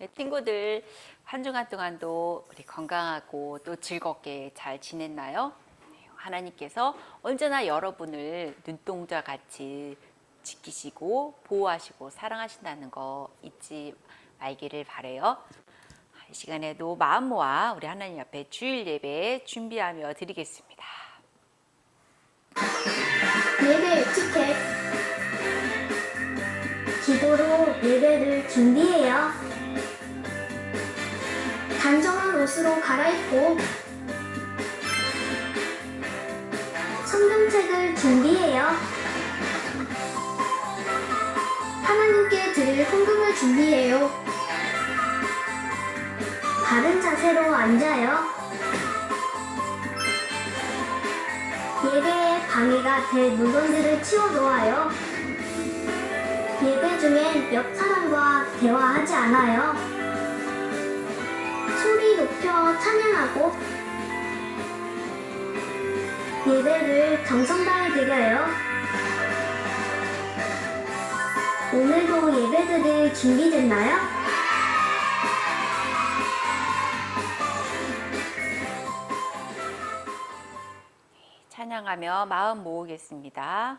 네, 친구들 한 주간 동안도 우리 건강하고 또 즐겁게 잘 지냈나요? 네, 하나님께서 언제나 여러분을 눈동자 같이 지키시고 보호하시고 사랑하신다는 거 잊지 말기를 바래요. 이 시간에도 마음 모아 우리 하나님 앞에 주일 예배 준비하며 드리겠습니다. 예배 티켓 기도로 예배를 준비해요. 단정한 옷으로 갈아입고 성경책을 준비해요. 하나님께 드릴 헌금을 준비해요. 바른 자세로 앉아요. 예배에 방해가 될 물건들을 치워놓아요. 예배 중엔 옆 사람과 대화하지 않아요. 높여 찬양하고 예배를 정성다해 드려요. 오늘도 예배드릴 준비됐나요? 찬양하며 마음 모으겠습니다.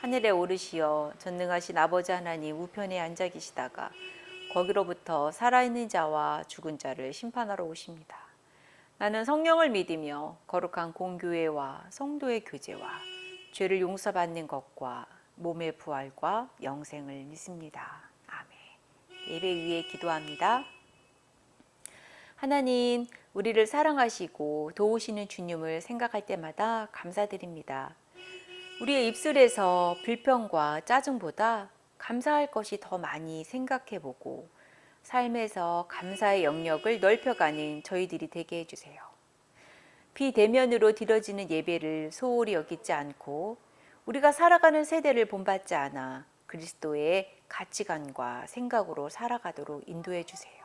하늘에 오르시어 전능하신 아버지 하나님 우편에 앉아 계시다가 거기로부터 살아있는 자와 죽은 자를 심판하러 오십니다. 나는 성령을 믿으며 거룩한 공교회와 성도의 교제와 죄를 용서받는 것과 몸의 부활과 영생을 믿습니다. 아멘. 예배 위에 기도합니다. 하나님, 우리를 사랑하시고 도우시는 주님을 생각할 때마다 감사드립니다. 우리의 입술에서 불평과 짜증보다 감사할 것이 더 많이 생각해 보고 삶에서 감사의 영역을 넓혀가는 저희들이 되게 해주세요. 비대면으로 드려지는 예배를 소홀히 여기지 않고 우리가 살아가는 세대를 본받지 않아 그리스도의 가치관과 생각으로 살아가도록 인도해 주세요.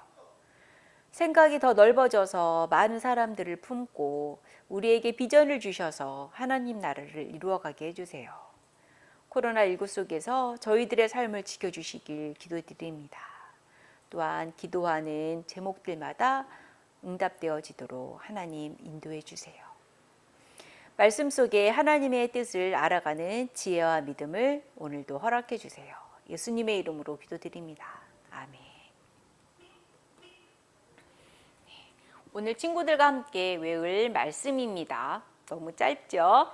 생각이 더 넓어져서 많은 사람들을 품고 우리에게 비전을 주셔서 하나님 나라를 이루어가게 해주세요. 코로나19 속에서 저희들의 삶을 지켜주시길 기도드립니다. 또한 기도하는 제목들마다 응답되어지도록 하나님 인도해 주세요. 말씀 속에 하나님의 뜻을 알아가는 지혜와 믿음을 오늘도 허락해 주세요. 예수님의 이름으로 기도드립니다. 아멘. 오늘 친구들과 함께 외울 말씀입니다. 너무 짧죠?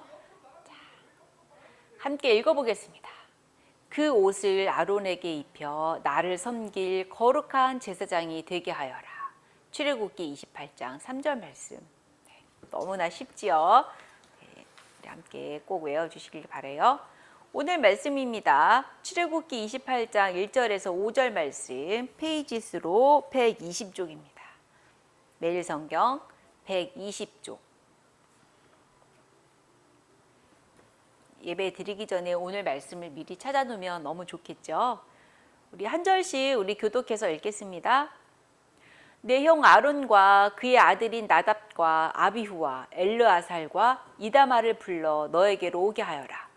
자, 함께 읽어보겠습니다. 그 옷을 아론에게 입혀 나를 섬길 거룩한 제사장이 되게 하여라. 출애굽기 28장 3절 말씀. 네, 너무나 쉽지요. 네, 함께 꼭 외워주시길 바래요. 오늘 말씀입니다. 출애굽기 28장 1절에서 5절 말씀 페이지 수로 120쪽입니다. 매일 성경 120쪽. 예배 드리기 전에 오늘 말씀을 미리 찾아놓으면 너무 좋겠죠. 우리 한 절씩 우리 교독해서 읽겠습니다. 내 형 아론과 그의 아들인 나답과 아비후와 엘르아살과 이다마를 불러 너에게로 오게 하여라.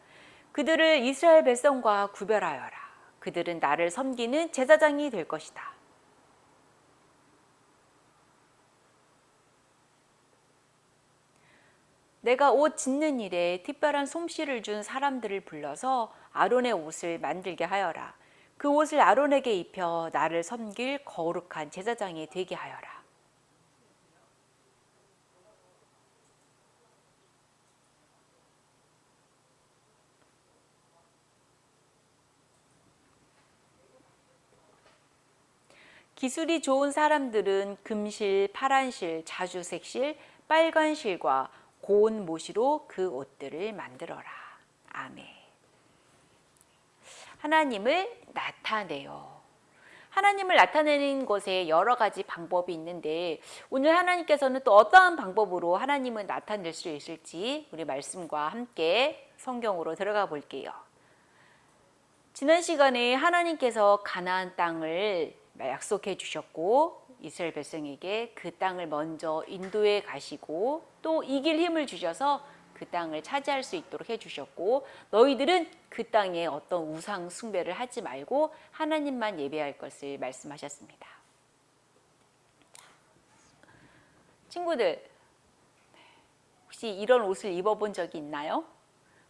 그들을 이스라엘 백성과 구별하여라. 그들은 나를 섬기는 제사장이 될 것이다. 내가 옷 짓는 일에 특별한 솜씨를 준 사람들을 불러서 아론의 옷을 만들게 하여라. 그 옷을 아론에게 입혀 나를 섬길 거룩한 제사장이 되게 하여라. 기술이 좋은 사람들은 금실, 파란실, 자주색실, 빨간실과 고운 모시로 그 옷들을 만들어라. 아멘. 하나님을 나타내요. 하나님을 나타내는 것에 여러 가지 방법이 있는데 오늘 하나님께서는 또 어떠한 방법으로 하나님을 나타낼 수 있을지 우리 말씀과 함께 성경으로 들어가 볼게요. 지난 시간에 하나님께서 가나안 땅을 약속해 주셨고 이스라엘 백성에게 그 땅을 먼저 인도해 가시고 또 이길 힘을 주셔서 그 땅을 차지할 수 있도록 해 주셨고 너희들은 그 땅에 어떤 우상 숭배를 하지 말고 하나님만 예배할 것을 말씀하셨습니다. 친구들 혹시 이런 옷을 입어본 적이 있나요?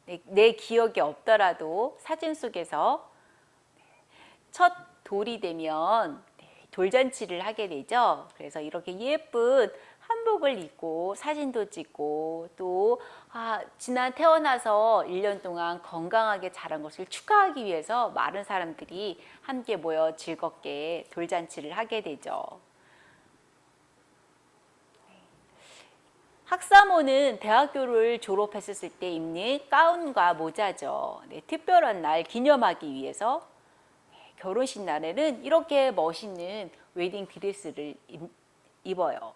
내, 내 기억이 없더라도 사진 속에서 첫 돌이 되면 네, 돌잔치를 하게 되죠. 그래서 이렇게 예쁜 한복을 입고 사진도 찍고 또 아, 지난 태어나서 1년 동안 건강하게 자란 것을 축하하기 위해서 많은 사람들이 함께 모여 즐겁게 돌잔치를 하게 되죠. 학사모는 대학교를 졸업했을 때 입는 가운과 모자죠. 네, 특별한 날 기념하기 위해서 결혼식 날에는 이렇게 멋있는 웨딩 드레스를 입어요.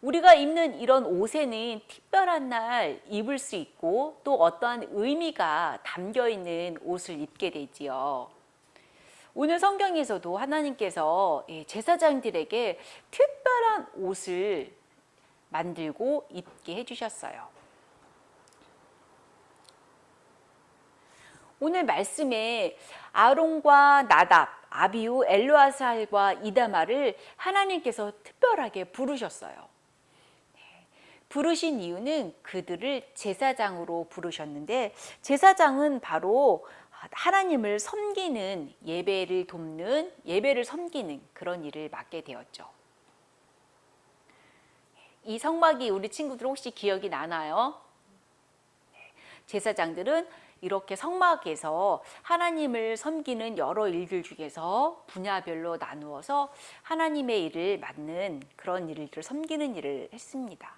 우리가 입는 이런 옷에는 특별한 날 입을 수 있고 또 어떠한 의미가 담겨 있는 옷을 입게 되지요. 오늘 성경에서도 하나님께서 제사장들에게 특별한 옷을 만들고 입게 해주셨어요. 오늘 말씀에 아론과 나답, 아비우, 엘로아살과 이다마를 하나님께서 특별하게 부르셨어요. 부르신 이유는 그들을 제사장으로 부르셨는데 제사장은 바로 하나님을 섬기는 예배를 돕는 예배를 섬기는 그런 일을 맡게 되었죠. 이 성막이 우리 친구들 혹시 기억이 나나요? 제사장들은 이렇게 성막에서 하나님을 섬기는 여러 일들 중에서 분야별로 나누어서 하나님의 일을 맡는 그런 일들을 섬기는 일을 했습니다.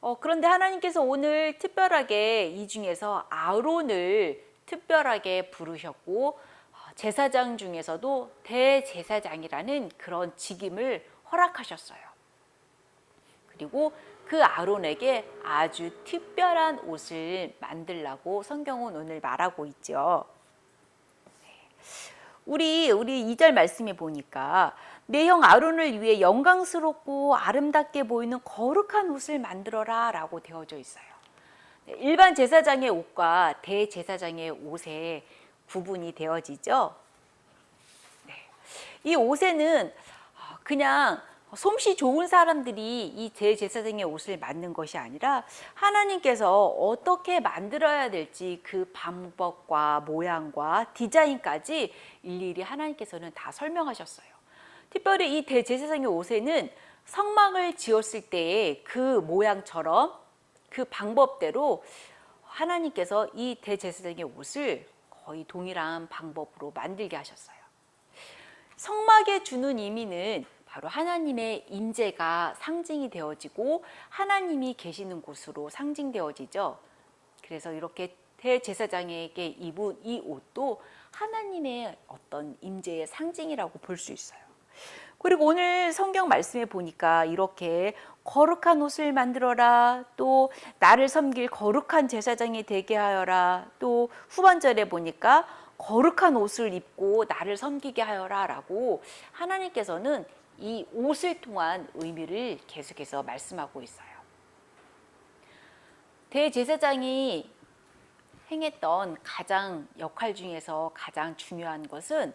어, 그런데 하나님께서 오늘 특별하게 이 중에서 아론을 특별하게 부르셨고 어, 제사장 중에서도 대제사장이라는 그런 직임을 허락하셨어요. 그리고 그 아론에게 아주 특별한 옷을 만들라고 성경은 오늘 말하고 있죠. 우리 우리 2절 말씀에 보니까 내 형 아론을 위해 영광스럽고 아름답게 보이는 거룩한 옷을 만들어라라고 되어져 있어요. 일반 제사장의 옷과 대제사장의 옷에 구분이 되어지죠. 네. 이 옷에는 그냥 솜씨 좋은 사람들이 이 대제사장의 옷을 만든 것이 아니라 하나님께서 어떻게 만들어야 될지 그 방법과 모양과 디자인까지 일일이 하나님께서는 다 설명하셨어요. 특별히 이 대제사장의 옷에는 성막을 지었을 때의 그 모양처럼 그 방법대로 하나님께서 이 대제사장의 옷을 거의 동일한 방법으로 만들게 하셨어요. 성막에 주는 의미는 바로 하나님의 임재가 상징이 되어지고 하나님이 계시는 곳으로 상징되어지죠. 그래서 이렇게 대제사장에게 입은 이 옷도 하나님의 어떤 임재의 상징이라고 볼 수 있어요. 그리고 오늘 성경 말씀에 보니까 이렇게 거룩한 옷을 만들어라. 또 나를 섬길 거룩한 제사장이 되게 하여라. 또 후반절에 보니까 거룩한 옷을 입고 나를 섬기게 하여라라고 하나님께서는 이 옷을 통한 의미를 계속해서 말씀하고 있어요. 대제사장이 행했던 가장 역할 중에서 가장 중요한 것은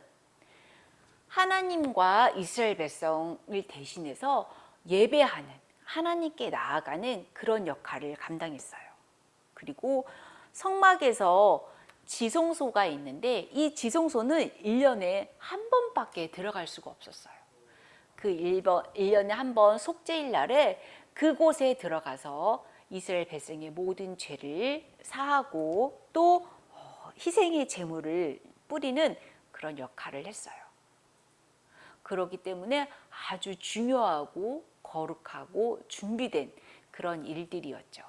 하나님과 이스라엘 백성을 대신해서 예배하는 하나님께 나아가는 그런 역할을 감당했어요. 그리고 성막에서 지성소가 있는데 이 지성소는 1년에 한 번밖에 들어갈 수가 없었어요. 그 1번, 1년에 한 번 속죄일 날에 그곳에 들어가서 이스라엘 백성의 모든 죄를 사하고 또 어, 희생의 제물을 뿌리는 그런 역할을 했어요. 그렇기 때문에 아주 중요하고 거룩하고 준비된 그런 일들이었죠.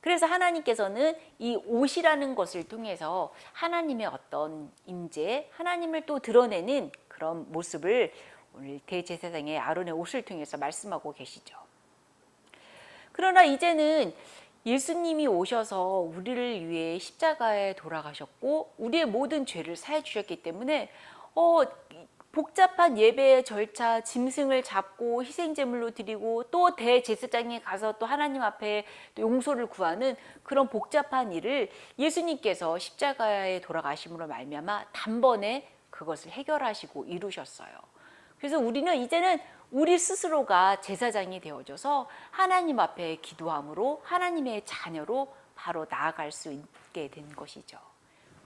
그래서 하나님께서는 이 옷이라는 것을 통해서 하나님의 어떤 임재, 하나님을 또 드러내는 그런 모습을 오늘 대제사장의 아론의 옷을 통해서 말씀하고 계시죠. 그러나 이제는 예수님이 오셔서 우리를 위해 십자가에 돌아가셨고 우리의 모든 죄를 사해 주셨기 때문에 어 복잡한 예배의 절차, 짐승을 잡고 희생제물로 드리고 또 대제사장에 가서 또 하나님 앞에 또 용서를 구하는 그런 복잡한 일을 예수님께서 십자가에 돌아가심으로 말미암아 단번에 그것을 해결하시고 이루셨어요. 그래서 우리는 이제는 우리 스스로가 제사장이 되어져서 하나님 앞에 기도함으로 하나님의 자녀로 바로 나아갈 수 있게 된 것이죠.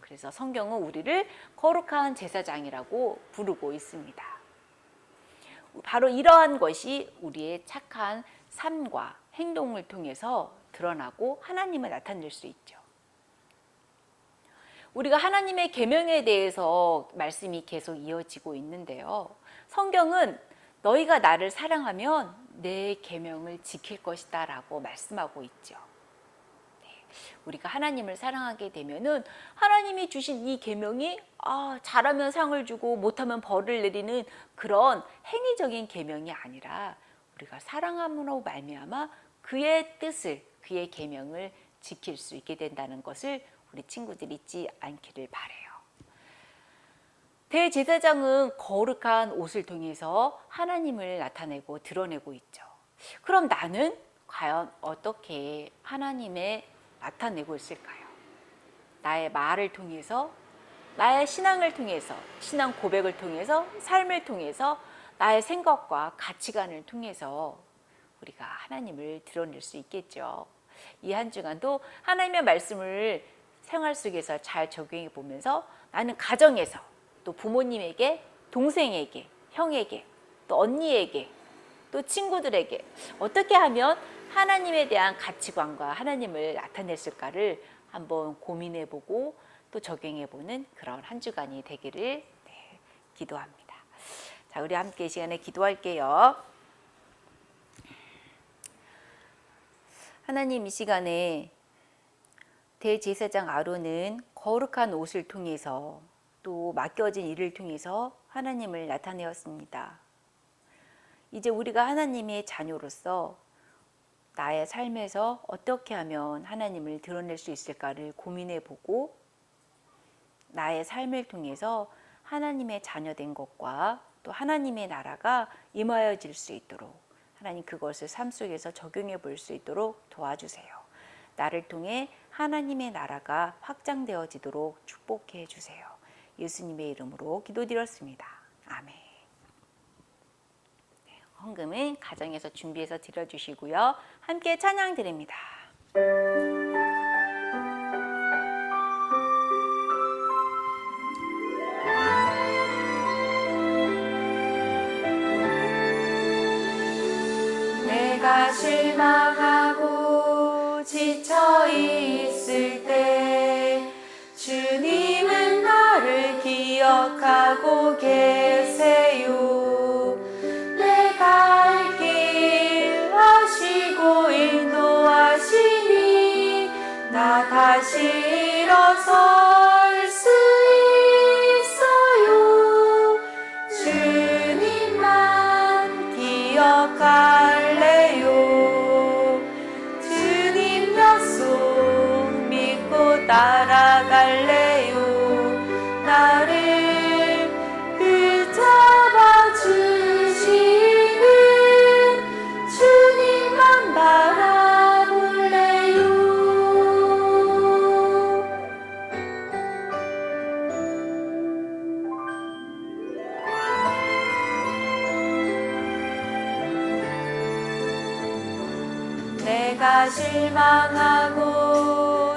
그래서 성경은 우리를 거룩한 제사장이라고 부르고 있습니다. 바로 이러한 것이 우리의 착한 삶과 행동을 통해서 드러나고 하나님을 나타낼 수 있죠. 우리가 하나님의 계명에 대해서 말씀이 계속 이어지고 있는데요. 성경은 너희가 나를 사랑하면 내 계명을 지킬 것이다라고 말씀하고 있죠. 네, 우리가 하나님을 사랑하게 되면은 하나님이 주신 이 계명이 아, 잘하면 상을 주고 못하면 벌을 내리는 그런 행위적인 계명이 아니라 우리가 사랑함으로 말미암아 그의 뜻을 그의 계명을 지킬 수 있게 된다는 것을 우리 친구들 잊지 않기를 바래요. 대제사장은 거룩한 옷을 통해서 하나님을 나타내고 드러내고 있죠. 그럼 나는 과연 어떻게 하나님의 나타내고 있을까요? 나의 말을 통해서, 나의 신앙을 통해서, 신앙 고백을 통해서, 삶을 통해서, 나의 생각과 가치관을 통해서 우리가 하나님을 드러낼 수 있겠죠. 이 한 주간도 하나님의 말씀을 생활 속에서 잘 적용해 보면서 나는 가정에서 또 부모님에게, 동생에게, 형에게, 또 언니에게, 또 친구들에게 어떻게 하면 하나님에 대한 가치관과 하나님을 나타냈을까를 한번 고민해 보고 또 적용해 보는 그런 한 주간이 되기를 네, 기도합니다. 자, 우리 함께 이 시간에 기도할게요. 하나님 이 시간에 대제사장 아론은 거룩한 옷을 통해서 또 맡겨진 일을 통해서 하나님을 나타내었습니다. 이제 우리가 하나님의 자녀로서 나의 삶에서 어떻게 하면 하나님을 드러낼 수 있을까를 고민해 보고 나의 삶을 통해서 하나님의 자녀된 것과 또 하나님의 나라가 임하여질 수 있도록 하나님 그것을 삶 속에서 적용해 볼 수 있도록 도와주세요. 나를 통해 하나님의 나라가 확장되어지도록 축복해 주세요. 예수님의 이름으로 기도드렸습니다. 아멘. 네, 헌금은 가정에서 준비해서 드려주시고요. 함께 찬양 드립니다. 내가 실망하 주님은 내가 실망하고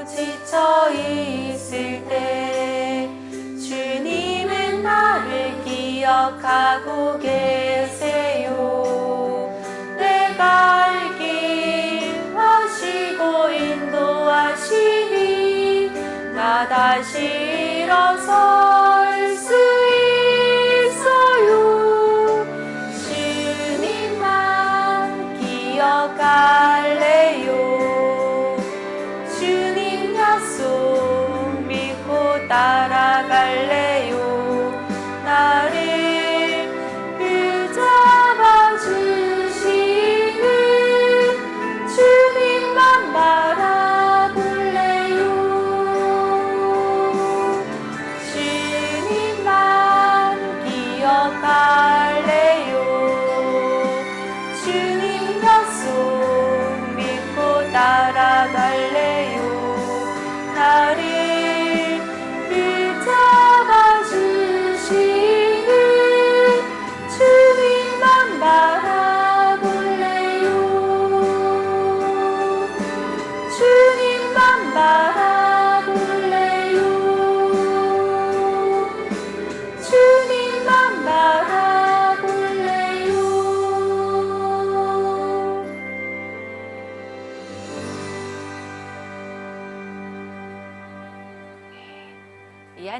지쳐 있을 때 주님은 나를 기억하고 계세요. 내가 알길 하시고 인도하시니 나 다시 일어설 수 있어요. 믿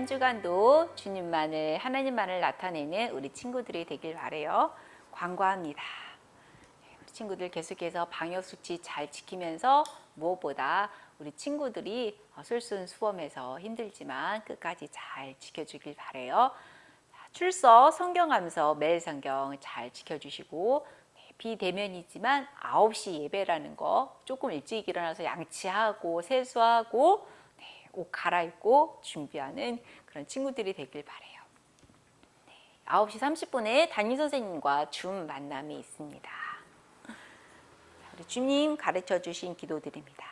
주간도 주님만을 하나님만을 나타내는 우리 친구들이 되길 바래요. 광고합니다. 우리 친구들 계속해서 방역 수치 잘 지키면서 무엇보다 우리 친구들이 솔선수범해서 힘들지만 끝까지 잘 지켜주길 바래요. 자, 출석 성경하면서 매일 성경 잘 지켜주시고 네, 비대면이지만 9시 예배라는 거 조금 일찍 일어나서 양치하고 세수하고 네, 옷 갈아입고 준비하는 그런 친구들이 되길 바래요. 네, 9시 30분에 담임 선생님과 줌 만남이 있습니다. 자, 우리 주님 가르쳐 주신 기도드립니다.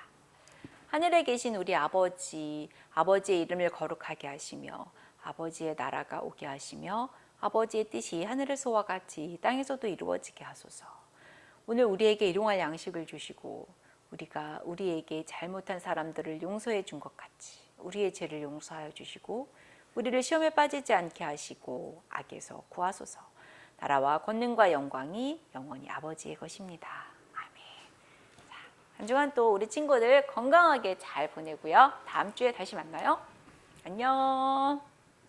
하늘에 계신 우리 아버지, 아버지의 이름을 거룩하게 하시며 아버지의 나라가 오게 하시며 아버지의 뜻이 하늘에서와 같이 땅에서도 이루어지게 하소서. 오늘 우리에게 일용할 양식을 주시고 우리가 우리에게 잘못한 사람들을 용서해 준 것 같이 우리의 죄를 용서하여 주시고 우리를 시험에 빠지지 않게 하시고 악에서 구하소서. 나라와 권능과 영광이 영원히 아버지의 것입니다. 아멘. 자, 한 주간 또 우리 친구들 건강하게 잘 보내고요. 다음 주에 다시 만나요. 안녕.